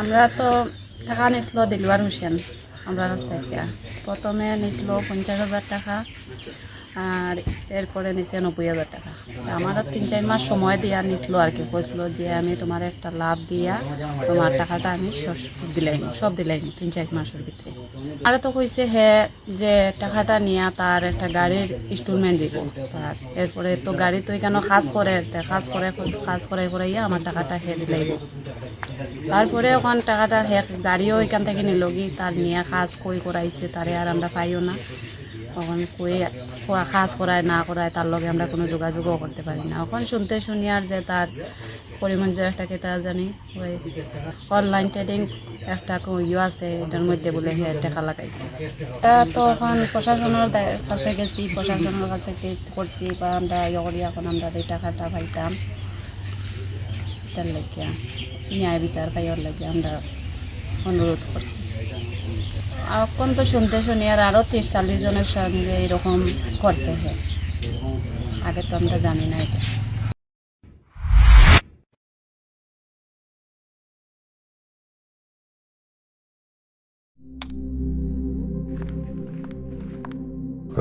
আমরা তো টাকা নিছিল দিলওয়ার হোসেন আমরা কাছ থেকে প্রথমে নিছিল পঞ্চাশ হাজার টাকা। আর এরপরে নিচে নব্বই হাজার টাকা। আমার তিন, চার মাস সময় দিয়া নিছিল আর কি। কইছিল যে আমি তোমার একটা লাভ দিয়া তোমার টাকাটা আমি দিলাই সব দিলাই তিন, চার মাসের ভিতরে। আর তো কইছে হে যে টাকাটা নিয়ে তার একটা গাড়ির ইনস্টলমেন্ট দিব। তার এরপরে তো গাড়ি তো এখানে কাজ করে কাজ করে কাজ করে করে আমার টাকাটা হে দিলাইব তারপরে ওখান টাকাটা হে গাড়িও এখান থেকে নিল তার নিয়ে কাজ কই করাইছে, তারে আর আমরা পাইও না। তখন কই কোয়া কাজ করায় না করায় তার লগে আমরা কোনো যোগাযোগও করতে পারি না। এখন শুনতে শুনি আর যে তার পরিমঞ্জের একটা কেতা জানি, ওই অনলাইন ট্রেডিং একটা ইয়ে আছে, এটার মধ্যে বলে হে টাকা লাগাইছে। এটা তো এখন প্রশাসনের কাছে গেছি, প্রশাসনের কাছে কেস করছি, বা আমরা ইয়ে করি, এখন আমরা এই টাকাটা পাইতাম এটার লাগিয়া ন্যায় বিচার পাইয়ার লাগে আমরা অনুরোধ করছি। এখন তো শুনতে শুনি আর আরও তিরিশ চল্লিশ জনের সঙ্গে এরকম করছে আগে তো আমরা জানি না এটা।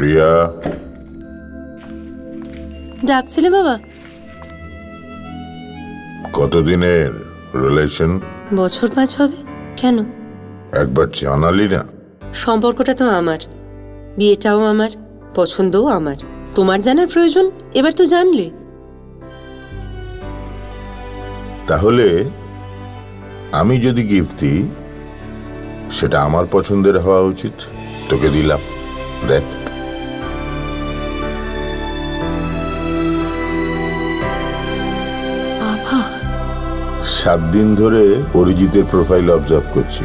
রিয়া? ডাকছিলে বাবা? কতদিনের রিলেশন বছর পাঁচ হবে। কেন? একবার জানালি না। সম্পর্কটা তো আমার। বিয়েটাও আমার পছন্দও আমার। তোমার জানার প্রয়োজন এবার তো জানলে। তাহলে আমি যদি গিফট দিই সেটা আমার পছন্দের হওয়া উচিত। তোকে দিলাম। দেখ। সাত দিন ধরে অরিজিতের প্রোফাইল অবজার্ভ করছি।